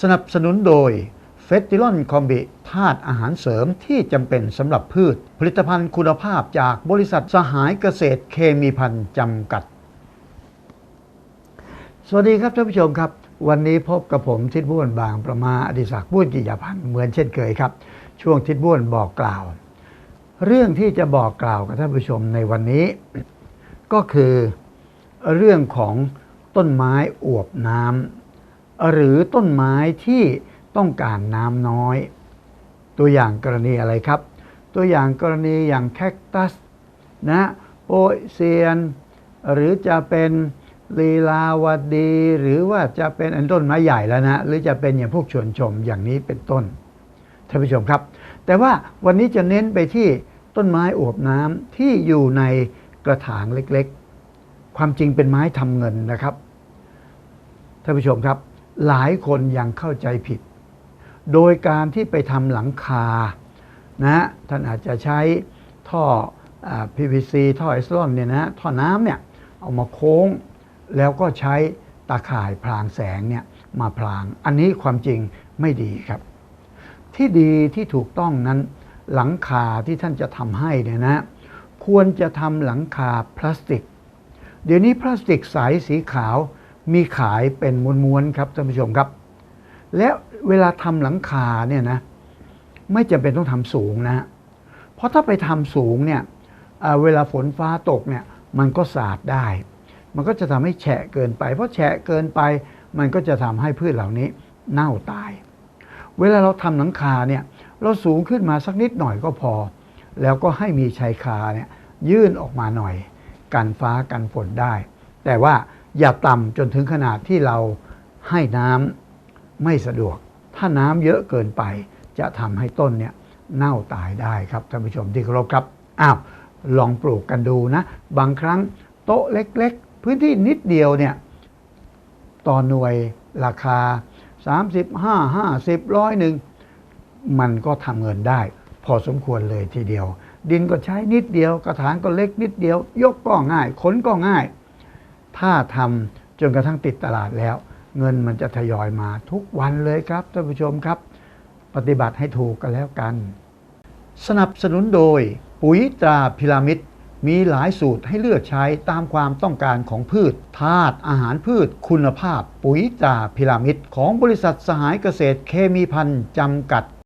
สนับสนุนโดยเฟสติลอนคอมบิธาตุอาหารเสริมที่จำเป็นสำหรับพืช ผลิตภัณฑ์คุณภาพจากบริษัทสหายเกษตรเคมีพันธ์จำกัด สวัสดีครับท่านผู้ชมครับ วันนี้พบกับผมทิดบ้วนบางประมาอดิศักดิ์บุญกิยพันธ์เหมือนเช่นเคยครับ ช่วงทิดบ้วนบอกกล่าว เรื่องที่จะบอกกล่าวกับท่านผู้ชมในวันนี้ ก็คือเรื่องของต้นไม้อวบน้ำ หรือต้นไม้ที่ต้องการน้ำน้อย ตัวอย่างกรณีอะไรครับ ตัวอย่างกรณีอย่างแคคตัสนะโปยเซียน หรือจะเป็นลีลาวดี หรือว่าจะเป็นอันต้นไม้ใหญ่แล้วนะหรือจะเป็นอย่างพวกชวนชมอย่างนี้เป็นต้นท่านผู้ชมครับ แต่ว่าวันนี้จะเน้นไปที่ต้นไม้อวบน้ำที่อยู่ในกระถางเล็กๆ ความจริงเป็นไม้ทำเงินนะครับท่านผู้ชมครับ หลายคนยังเข้าใจผิด โดยการที่ไปทำหลังคานะท่านอาจจะใช้ท่ออ PVC ท่อไอซลอนเนี่ยนะท่อน้ำเนี่ยเอามาโค้ง แล้วก็ใช้ตาข่ายพรางแสงเนี่ยมาพราง อันนี้ความจริงไม่ดีครับ ที่ดีที่ถูกต้องนั้นหลังคาที่ท่านจะทำให้เนี่ยนะควรจะทำหลังคาพลาสติก เดี๋ยวนี้พลาสติกใสสีขาว มีขายเป็นม้วนๆครับท่านผู้ชมครับ และเวลาทำหลังคาเนี่ยนะไม่จำเป็นต้องทำสูงนะเพราะถ้าไปทำสูงเนี่ยเเวลาฝนฟ้าตกเนี่ยมันก็สาดได้ มันก็จะทำให้แฉะเกินไป เพราะแฉะเกินไป มันก็จะทำให้พืชเหล่านี้เน่าตาย เวลาเราทำหลังคาเนี่ยเราสูงขึ้นมาสักนิดหน่อยก็พอ แล้วก็ให้มีชายคาเนี่ยยื่นออกมาหน่อย กันฟ้ากันฝนได้ แต่ว่า อย่าต่ำจนถึงขนาดที่เราให้น้ำไม่สะดวก ถ้าน้ำเยอะเกินไป จะทำให้ต้นเนี่ยเน่าตายได้ครับท่านผู้ชมที่เคารพครับอ้าวลองปลูกกันดูนะ บางครั้งโต๊ะเล็กๆ พื้นที่นิดเดียวเนี่ยต่อหน่วยราคา 35 50ร้อยหนึ่งมันก็ทำเงินได้ พอสมควรเลยทีเดียว ดินก็ใช้นิดเดียว กระถางก็เล็กนิดเดียว ยกก็ง่ายขนก็ง่าย ถ้าทำจนกระทั่งติดตลาดแล้ว เงินมันจะทยอยมาทุกวันเลยครับท่านผู้ชมครับ ปฏิบัติให้ถูกกันแล้วกัน สนับสนุนโดย ปุ๋ยตราพิรามิดมีหลายสูตรให้เลือกใช้ตามความต้องการของพืชธาตุอาหารพืช คุณภาพ ปุ๋ยตราพิรามิดของบริษัทสหายเกษตรเคมีพันธ์จำกัด